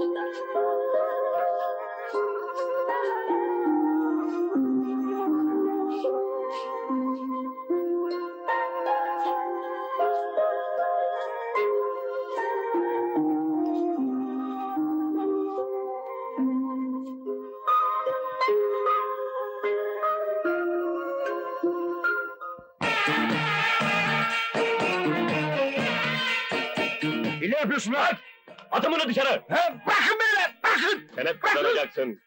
Ne yapıyorsun lan? Atın bunu dışarı! Ha? Bırakın beni lan! Bırakın! Sen hep kullanacaksın.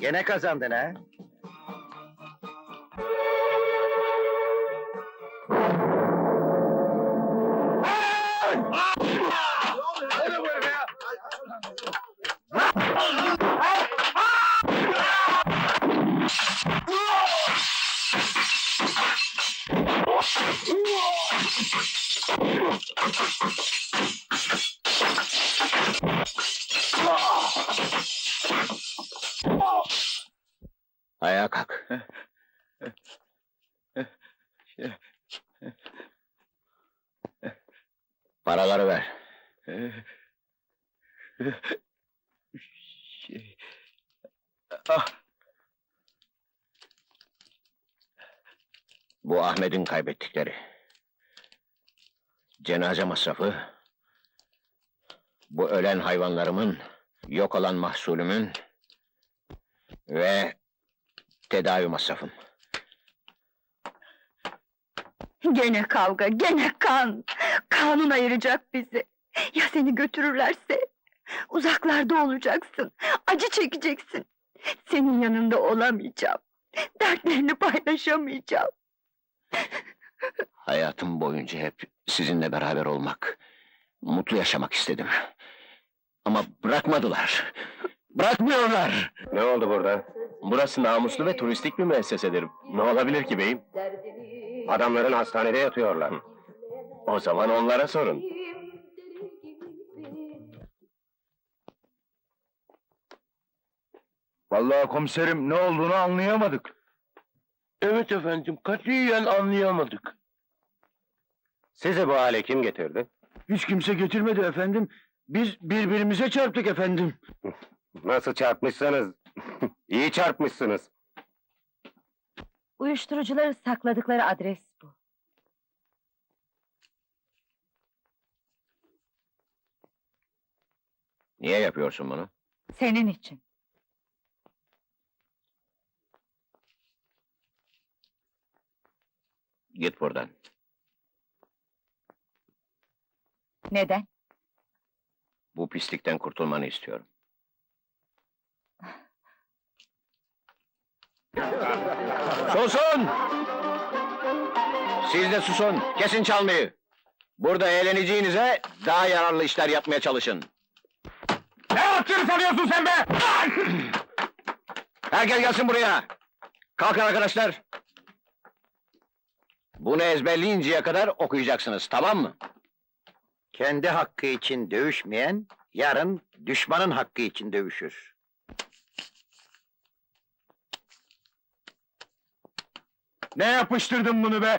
Gene kazandın ha? Paraları ver. Bu Ahmet'in kaybettikleri. Cenaze masrafı, bu ölen hayvanlarımın, yok olan mahsulümün ve tedavi masrafım. Gene kavga, gene kan. Kanun ayıracak bizi. Ya seni götürürlerse? Uzaklarda olacaksın. Acı çekeceksin. Senin yanında olamayacağım. Dertlerini paylaşamayacağım. Hayatım boyunca hep sizinle beraber olmak, mutlu yaşamak istedim. Ama bırakmadılar. Bırakmıyorlar. Ne oldu burada? Burası namuslu ve turistik bir müessesedir. Ne olabilir ki beyim? Adamların hastanede yatıyorlar. O zaman onlara sorun. Vallahi komiserim ne olduğunu anlayamadık. Evet efendim, katiyen anlayamadık. Sizi bu hale kim getirdi? Hiç kimse getirmedi efendim. Biz birbirimize çarptık efendim. Nasıl çarpmışsınız? İyi çarpmışsınız. Uyuşturucuları sakladıkları adres bu. Niye yapıyorsun bunu? Senin için. Git buradan. Neden? Bu pislikten kurtulmanı istiyorum. Susun! Siz de susun, kesin çalmayı. Burada eğleneceğinize daha yararlı işler yapmaya çalışın. Ne yaptığını sanıyorsun sen be? Herkes gelsin buraya. Kalkın arkadaşlar. Bunu ezberleyinceye kadar okuyacaksınız, tamam mı? Kendi hakkı için dövüşmeyen, yarın düşmanın hakkı için dövüşür. Ne yapıştırdın bunu be?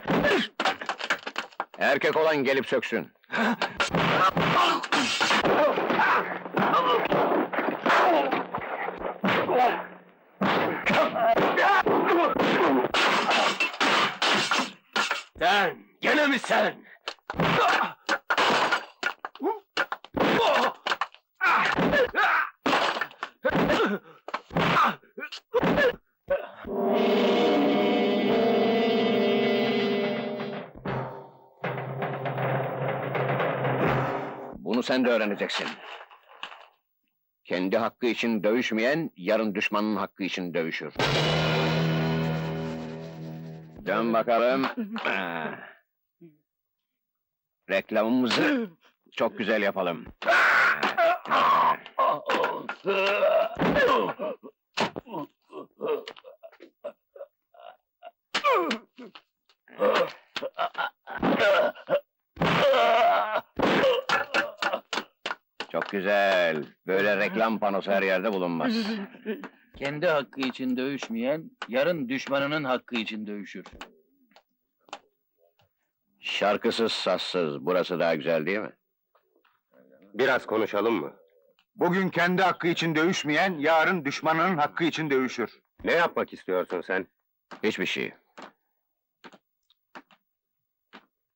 Erkek olan gelip söksün. Sen, gene mi sen? Bunu sen de öğreneceksin. Kendi hakkı için dövüşmeyen, yarın düşmanın hakkı için dövüşür. Dön bakalım. Ah. Reklamımızı çok güzel yapalım. Çok güzel. Böyle reklam panosu her yerde bulunmaz. Kendi hakkı için dövüşmeyen, yarın düşmanının hakkı için dövüşür. Şarkısız, sazsız, burası daha güzel değil mi? Biraz konuşalım mı? Bugün kendi hakkı için dövüşmeyen, yarın düşmanının hakkı için dövüşür. Ne yapmak istiyorsun sen? Hiçbir şey.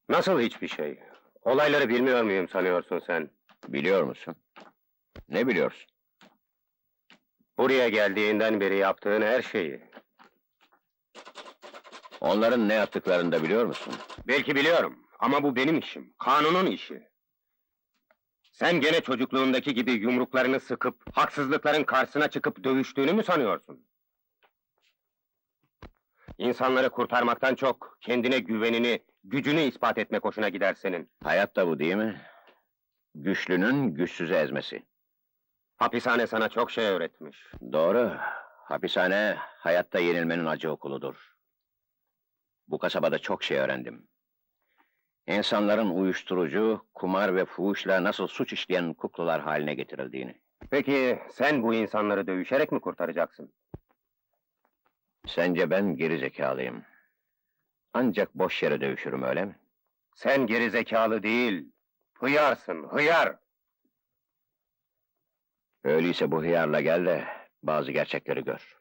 Nasıl hiçbir şey? Olayları bilmiyor muyum sanıyorsun sen? Biliyor musun? Ne biliyorsun? Buraya geldiğinden beri yaptığın her şeyi. Onların ne yaptıklarını da biliyor musun? Belki biliyorum ama bu benim işim. Kanunun işi. Sen gene çocukluğundaki gibi yumruklarını sıkıp haksızlıkların karşısına çıkıp dövüştüğünü mü sanıyorsun? İnsanları kurtarmaktan çok kendine güvenini, gücünü ispat etmek hoşuna gider senin. Hayat da bu değil mi? Güçlünün güçsüzü ezmesi. Hapishane sana çok şey öğretmiş. Doğru. Hapishane hayatta yenilmenin acı okuludur. Bu kasabada çok şey öğrendim. İnsanların uyuşturucu, kumar ve fuhuşla nasıl suç işleyen kuklalar haline getirildiğini. Peki sen bu insanları dövüşerek mi kurtaracaksın? Sence ben geri zekalıyım. Ancak boş yere dövüşürüm öyle mi? Sen geri zekalı değil, hıyarsın, hıyar! Öyleyse bu hıyarla gel de bazı gerçekleri gör.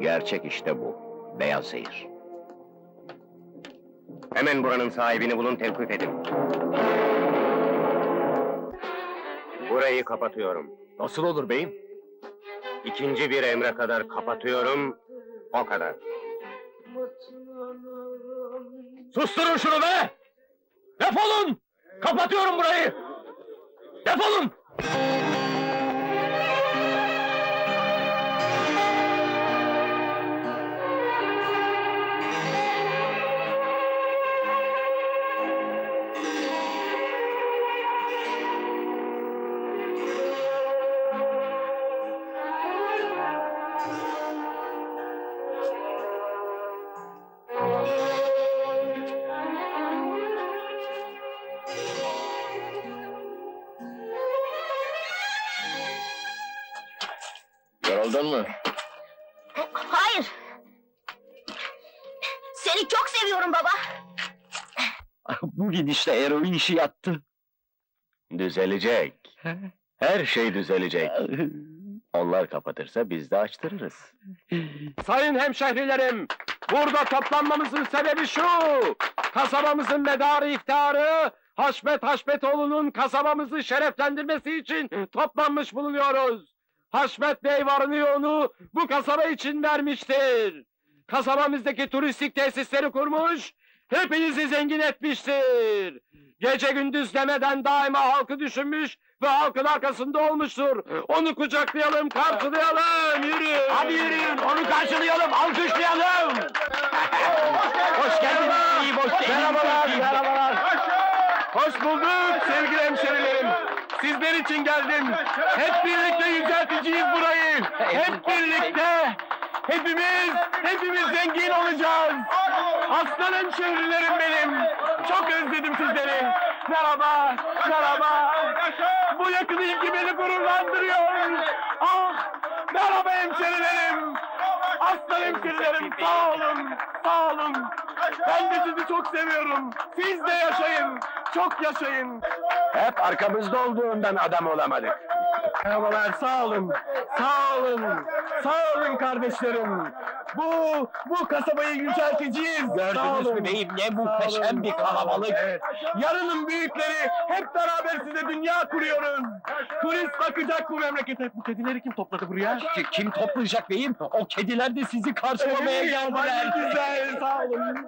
Gerçek işte bu. Beyaz zehir. Hemen buranın sahibini bulun, tevkif edin. Burayı kapatıyorum. Nasıl olur beyim? İkinci bir emre kadar kapatıyorum, o kadar. Susturun şunu be! Defolun! Kapatıyorum burayı! Defolun! Yoruldun mu? Hayır. Seni çok seviyorum baba. Bu gidişle eroin işi yattı. Düzelecek. Her şey düzelecek. Onlar kapatırsa biz de açtırırız. Sayın hemşehrilerim, burada toplanmamızın sebebi şu! Kasabamızın medarı iftiharı, Haşmet Haşmetoğlu'nun kasabamızı şereflendirmesi için toplanmış bulunuyoruz. Haşmet Bey varını yoğunu bu kasaba için vermiştir. Kasabamızdaki turistik tesisleri kurmuş, hepinizi zengin etmiştir. Gece gündüz demeden daima halkı düşünmüş ve halkın arkasında olmuştur. Onu kucaklayalım, karşılayalım, yürüyün. Hadi yürüyün, onu karşılayalım, alkışlayalım. hoş geldiniz, iyi hoş geldiniz. Merhabalar, merhabalar. Hoş bulduk sevgili hemşerilerim. Sizler için geldim. Hep birlikte yücelteceğiz burayı. Hep birlikte. Hepimiz, hepimiz zengin olacağız. Aslan hemşehrilerim benim. Çok özledim sizleri. Merhaba, merhaba. Bu yakın ilgi beni gururlandırıyor. Ah, merhaba hemşerilerim. Aslan hemşerilerim sağ olun, sağ olun. Ben de sizi çok seviyorum. Siz de yaşayın, çok yaşayın. Hep arkamızda olduğundan adam olamadık. Merhabalar, sağ olun. Sağ olun. Sağ olun kardeşlerim. Bu, bu kasabayı yücelteceğiz. Gördünüz mü beyim ne muhteşem bir kalabalık. Yarının büyükleri hep beraber size dünya kuruyoruz. Turist bakacak bu memlekete. Bu kedileri kim topladı buraya? Kim toplayacak beyim? O kediler de sizi karşılamaya geldiler. Güzel, sağ olun.